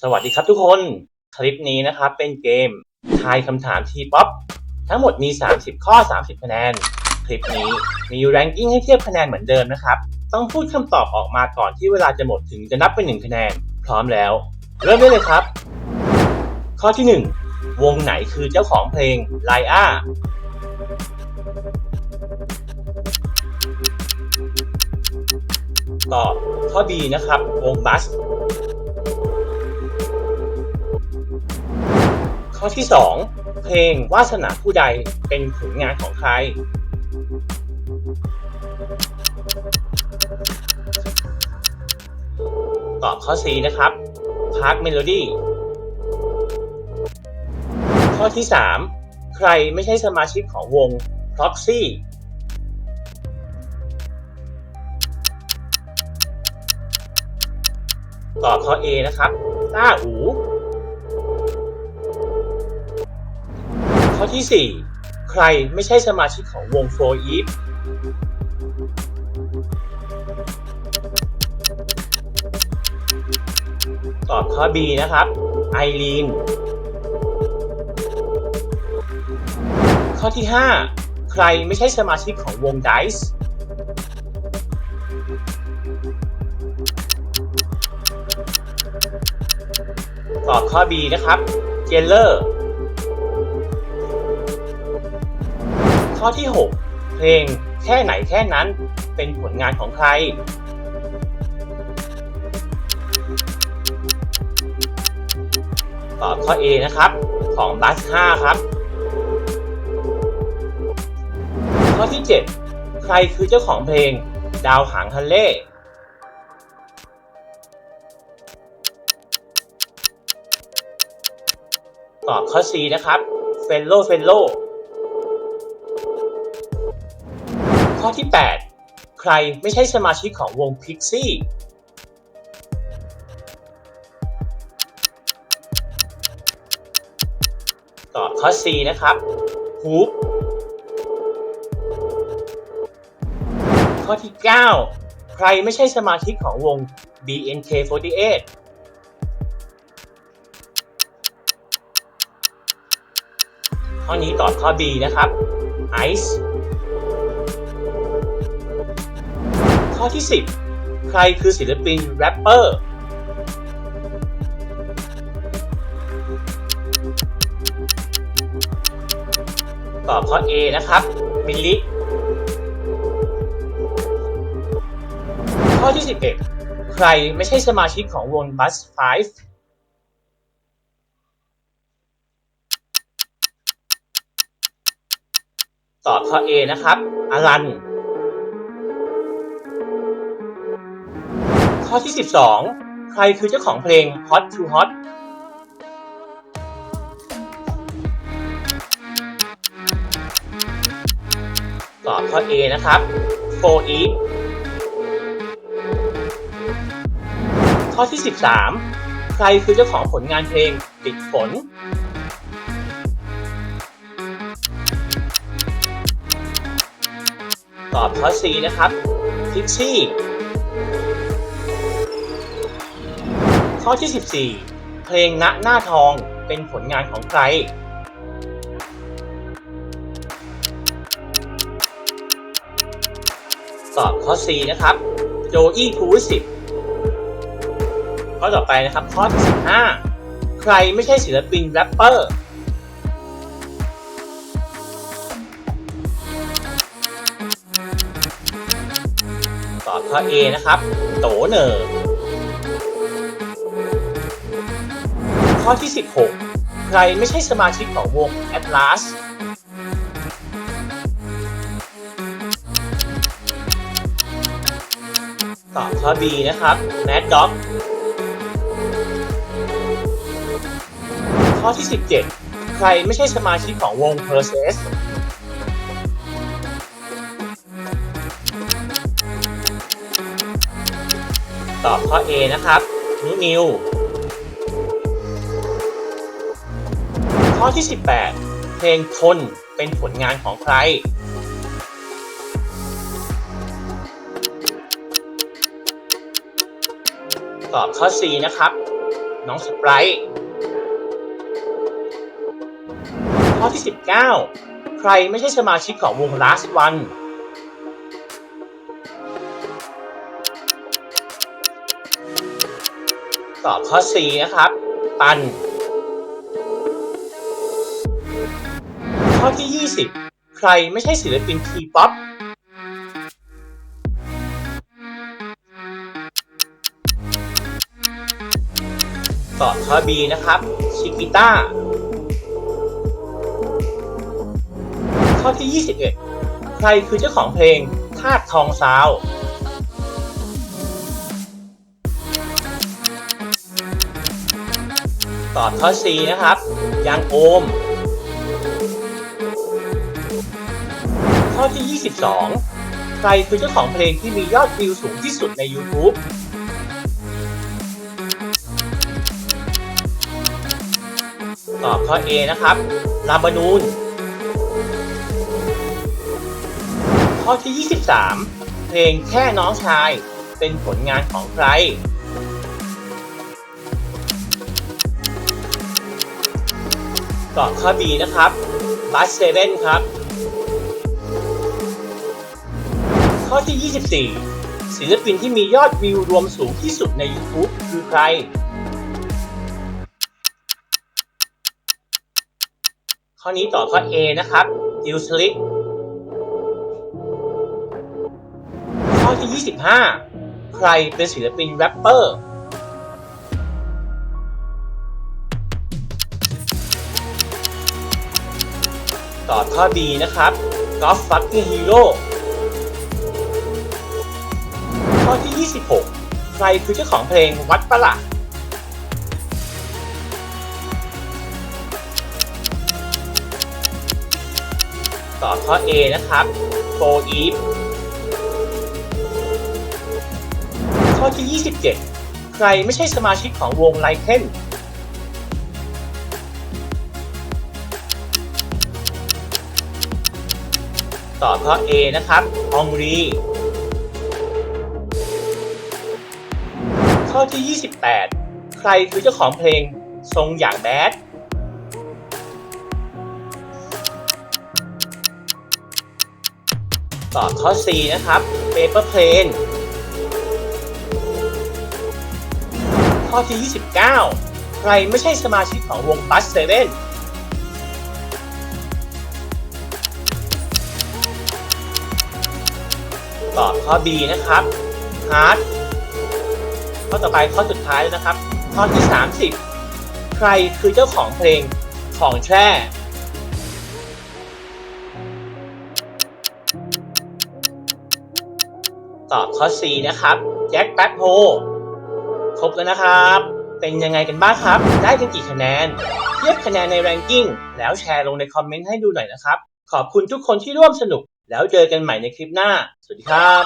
สวัสดีครับทุกคน คลิปนี้นะครับเป็นเกมทายคำถามทีป๊อปทั้งหมดมี 30 ข้อ 30 คะแนน คลิปนี้มีแรงกิ้งให้เทียบคะแนนเหมือนเดิมนะครับ ต้องพูดคำตอบออกมาก่อนที่เวลาจะหมดถึงจะนับเป็น 1 คะแนน พร้อมแล้ว เริ่มได้เลยครับ ข้อที่ 1 วงไหนคือเจ้าของเพลงไลอาตอบข้อ B นะครับวงบัส ข้อที่ 2 เพลงวาสนาผู้ใดเป็นผลงานของใคร ตอบข้อ C นะครับ Park Melody ข้อที่ 3 ใครไม่ใช่สมาชิกของวง Proxy ตอบข้อ A นะครับต้าอู ข้อที่ 4 ใครไม่ใช่สมาชิกของวงโฟอีฟตอบข้อ B นะครับ ไอรีน ข้อที่ 5 ใครไม่ใช่สมาชิกของวงไดส์ตอบข้อ B นะครับ เจเลอร์ ข้อที่ 6 เพลงแค่ไหนแค่นั้นเป็นผลงานของใคร ตอบข้อ A นะครับ ของบัส5ครับ ข้อที่ 7 ใครคือเจ้าของเพลง ดาวหางฮันเล่ตอบข้อ C นะครับเฟลโลเฟลโล ข้อที่ 8 ใครไม่ใช่สมาชิกของวง Pixie ตอบข้อ C นะครับ Hoop ข้อที่ 9 ใครไม่ใช่สมาชิกของวง BNK48 ข้อนี้ตอบข้อ B นะครับ Ice ข้อที่ 10 ใครคือศิลปินแรปเปอร์ ตอบข้อ A นะครับ มิลลิ ข้อที่ 11 ใครไม่ใช่สมาชิกของวง Bus 5ตอบข้อ A นะครับ อลัน ข้อที่ 12 ใครคือเจ้าของเพลง Hot to Hot ตอบข้อ A นะครับ For Eve ข้อที่ 13 ใครคือเจ้าของผลงานเพลงติดฝน ตอบข้อ C นะครับ Pixie ข้ ข้อที่ 14 เพลงณหน้าทองเป็นผลงานของใคร ตอบข้อ C นะครับ โจอี้ภูวิสิทธิ์ข้อต่อไปนะครับ ข้อที่ 15 ใครไม่ใช่ศิลปินแรปเปอร์ ตอบข้อ A นะครับ โตเนอร์ ข้อที่ 16 ใครไม่ใช่สมาชิกของวง Atlas ตอบข้อ B นะครับ Mad Dog ข้อที่ 17 ใครไม่ใช่สมาชิกของวง p e r s e s ตอบข้อ A นะครับ นินิว ข้อที่ 18 เพลงทนเป็นผลงานของใคร ตอบข้อ C นะครับ น้องสไปร์ข้อที่ 19 ใครไม่ใช่สมาชิกของวง Last One ตอบข้อ C นะครับ ปัน ข้อที่ 20 ใครไม่ใช่ศิลปินทีป๊อปตอบข้อ B นะครับ ชิกิต้า ข้อที่ 21 ใครคือเจ้าของเพลงธาตุทองซาวตอบข้อ C นะครับ ยังโอม ข้อที่ 22 ใครคือเจ้าของเพลงที่มียอดวิวสูงที่สุดใน YouTube ตอบข้อ A นะครับลาบานูน ข้อที่ 23 เพลงแค่น้องชาย เป็นผลงานของใคร ตอบข้อ B นะครับบัสเซเว่นครับ ข้อที่ 24 ศิลปินที่มียอดวิวรวมสูงที่สุดใน YouTube คือใคร ข้อนี้ต่อข้อ A นะครับดิวสลิกข้อที่ 25 ใครเป็นศิลปินแรปเปอร์ตอบข้อ B นะครับ Golf Fucking Hero ข้อที่ 26 ใครคือเจ้าของเพลงวัดประหลาดตอบข้อ A นะครับโฟอีฟข้อที่ 27 ใครไม่ใช่สมาชิกของวงไลเคนตอบข้อ A นะครับองรี ข้อที่ 28 ใครคือเจ้าของเพลงทรงอย่างแบดตอบข้อ C นะครับ Paper Plane ข้อที่ 29 ใครไม่ใช่สมาชิกของวง Bus 7ตอบข้อ B นะครับ Hard ข้อต่อไปข้อสุดท้ายแล้วนะครับข้อที่ 30 ใครคือเจ้าของเพลงของแช่ตอบข้อ C นะครับแจ็คแบ็คโฮครบแล้วนะครับ เป็นยังไงกันบ้างครับ ได้กันกี่คะแนน เทียบคะแนนในแรงกิ้งแล้วแชร์ลงในคอมเมนต์ให้ดูหน่อยนะครับ ขอบคุณทุกคนที่ร่วมสนุก แล้วเจอกันใหม่ในคลิปหน้า สวัสดีครับ